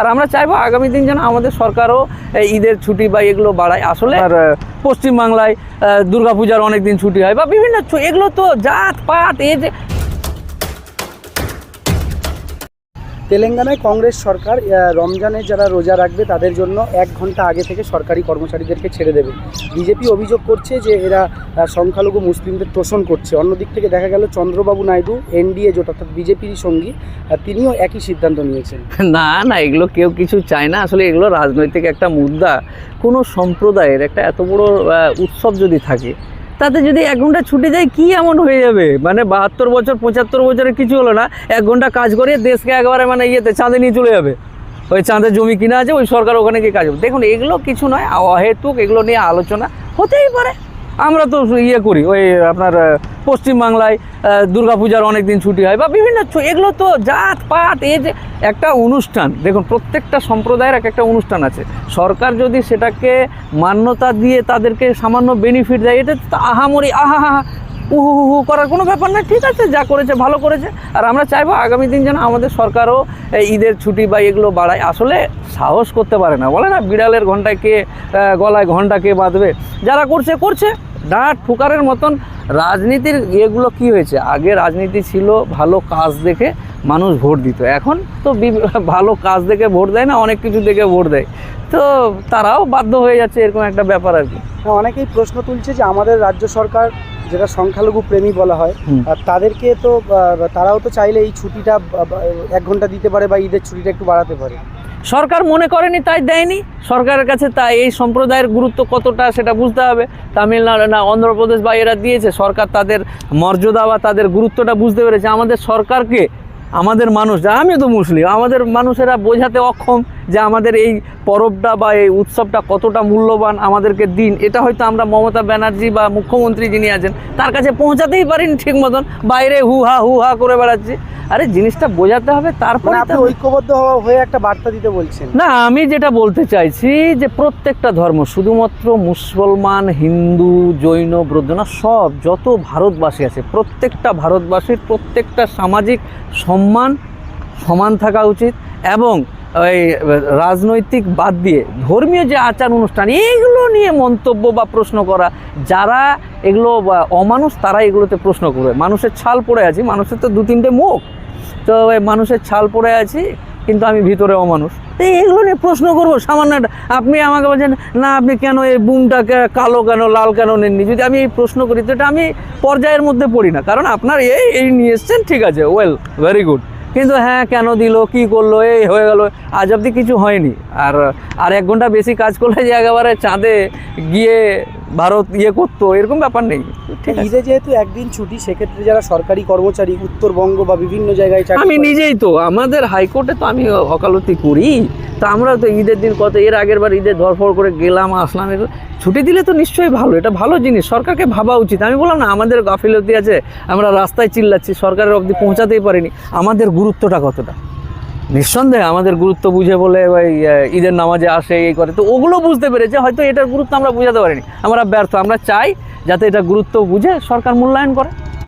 আর আমরা চাইব আগামী দিন যেন আমাদের সরকারও ঈদের ছুটি বা এগুলো বাড়ায়। আসলে আর পশ্চিমবাংলায় দুর্গাপূজার অনেক দিন ছুটি হয় বা বিভিন্ন এগুলো তো জাত পাত এই তেলেঙ্গানায় কংগ্রেস সরকার রমজানে যারা রোজা রাখবে তাদের জন্য এক ঘণ্টা আগে থেকে সরকারি কর্মচারীদেরকে ছেড়ে দেবে। বিজেপি অভিযোগ করছে যে এরা সংখ্যালঘু মুসলিমদের তোষণ করছে। অন্যদিক থেকে দেখা গেল চন্দ্রবাবু নাইডু, এনডিএ জোট, অর্থাৎ বিজেপির সঙ্গী তিনিও একই সিদ্ধান্ত নিয়েছেন। না না, এগুলো কেউ কিছু চায় না। আসলে এগুলো রাজনৈতিক একটা মুদ্রা। কোনো সম্প্রদায়ের একটা এত বড় উৎসব যদি থাকে তাতে যদি এক ঘণ্টা ছুটে যায় কি এমন হয়ে যাবে? মানে বাহাত্তর বছর, পঁচাত্তর বছরে কিছু হলো না, এক ঘণ্টা কাজ করে দেশকে একবারে মানে ইয়েতে, চাঁদে নিয়ে চলে যাবে। ওই চাঁদে জমি কিনা আছে, ওই সরকার ওখানে গিয়ে কাজ হবে দেখুন, এগুলো কিছু নয়, অহেতুক এগুলো নিয়ে আলোচনা হতেই পারে। আমরা তো ইয়ে করি, ওই আপনার পশ্চিমবাংলায় দুর্গাপূজার অনেক দিন ছুটি হয় বা বিভিন্ন এগুলো তো জাত, পাত এই যে একটা অনুষ্ঠান। দেখুন, প্রত্যেকটা সম্প্রদায়ের এক একটা অনুষ্ঠান আছে। সরকার যদি সেটাকে মান্যতা দিয়ে তাদেরকে সামান্য বেনিফিট দেয়, এটা তো আহামরি আহা হা উহু করার কোনো ব্যাপার না, ঠিক আছে, যা করেছে, ভালো করেছে। আর আমরা চাইব আগামী দিন যেন আমাদের সরকারও ঈদের ছুটি বা এগুলো বাড়ায়। আসলে সাহস করতে পারে না। বলে না, বিড়ালের ঘন্টায় কে গলায় ঘণ্টা কে বাঁধবে? যারা করছে করছে। ডাঁট ঠুকারের মতন রাজনীতির এগুলো কি হয়েছে? আগে রাজনীতি ছিল ভালো কাজ দেখে মানুষ ভোট দিত। এখন তো ভালো কাজ দেখে ভোট দেয় না অনেক কিছু দেখে ভোট দেয়। তো তারাও বাধ্য হয়ে যাচ্ছে এরকম একটা ব্যাপার আর কি। হ্যাঁ, অনেকেই প্রশ্ন তুলছে যে আমাদের রাজ্য সরকার যেটা সংখ্যালঘু প্রেমী বলা হয় আর তাদেরকে তো তারাও তো চাইলে এই ছুটিটা এক ঘণ্টা দিতে পারে বা ঈদের ছুটিটা একটু বাড়াতে পারে। সরকার মনে করেনি, তাই দেয়নি। সরকারের কাছে তাই এই সম্প্রদায়ের গুরুত্ব কতটা সেটা বুঝতে হবে। তামিলনাড়ু না, অন্ধ্রপ্রদেশ বা এরা দিয়েছে, সরকার তাদের মর্যাদা বা তাদের গুরুত্বটা বুঝতে পেরেছে। আমাদের সরকারকে, আমাদের মানুষ, যা আমিও তো মুসলিম, আমাদের মানুষেরা বোঝাতে অক্ষম যে আমাদের এই পরবটা বা এই উৎসবটা কতটা মূল্যবান আমাদেরকে দিন। এটা হয়তো আমরা মমতা ব্যানার্জি বা মুখ্যমন্ত্রী যিনি আছেন, তার কাছে পৌঁছাতেই পারিনি ঠিক মতন। বাইরে হু হা হু হা করে বেড়াচ্ছি। আরে জিনিসটা বোঝাতে হবে মানে তারপরে আপনি ঐক্যবদ্ধ হওয়া- হয়ে একটা বার্তা দিতে বলছেন। না আমি যেটা বলতে চাইছি যে প্রত্যেকটা ধর্ম শুধুমাত্র মুসলমান হিন্দু জৈন বৌদ্ধ না সব যত ভারতবাসী আছে প্রত্যেকটা ভারতবাসীর প্রত্যেকটা সামাজিক সম্মান সমান থাকা উচিত এবং ওই রাজনৈতিক বাদ দিয়ে ধর্মীয় যে আচার অনুষ্ঠান এইগুলো নিয়ে মন্তব্য বা প্রশ্ন করা যারা এগুলো অমানুষ তারা এগুলোতে প্রশ্ন করবে। মানুষের ছাল পড়ে আছে মানুষের তো দু তিনটে মুখ। তো মানুষের ছাল পড়ে আছি, কিন্তু আমি ভিতরে অমানুষ। তো এগুলো নিয়ে প্রশ্ন করব, সামান্য আপনি আমাকে বলছেন, না, আপনি কেন এই বুমটা কালো কেন, লাল কেন নেননি? যদি আমি এই প্রশ্ন করি, তো এটা আমি পর্যায়ের মধ্যে পড়ি না। কারণ আপনার এই এই নিয়ে এসছেন, ঠিক আছে ওয়েল ভেরি গুড কিন্তু হ্যাঁ কেন দিল, কি করল, এই হয়ে গেল, আজ অব্দি কিছু হয়নি। আর আর এক ঘণ্টা বেশি কাজ করলে যে একেবারে চাঁদে গিয়ে ভারত ইয়ে করতো এরকম ব্যাপার নেই। ঠিক ঈদে যেহেতু একদিন ছুটি সেক্ষেত্রে যারা সরকারি কর্মচারী উত্তরবঙ্গ বা বিভিন্ন জায়গায় চাকরি আমি নিজেই তো আমাদের হাইকোর্টে তো আমি ওকালতি করি। তা আমরা তো ঈদের দিন কত এর আগের বার ঈদের ধরফড় করে গেলাম আসলাম ছুটি দিলে তো নিশ্চয়ই ভালো এটা ভালো জিনিস সরকারকে ভাবা উচিত। আমি বললাম না আমাদের গাফিলতি আছে আমরা রাস্তায় চিল্লাচ্ছি সরকারের অবধি পৌঁছাতেই পারিনি। আমাদের গুরুত্বটা কতটা? নিঃসন্দেহে আমাদের গুরুত্ব বুঝে বলে ওই ঈদের নামাজে আসে, এই করে। তো ওগুলো বুঝতে পেরেছে, হয়তো এটার গুরুত্ব আমরা বুঝাতে পারিনি। আমরা ব্যর্থ, আমরা চাই যাতে এটা গুরুত্ব বুঝে সরকার মূল্যায়ন করে।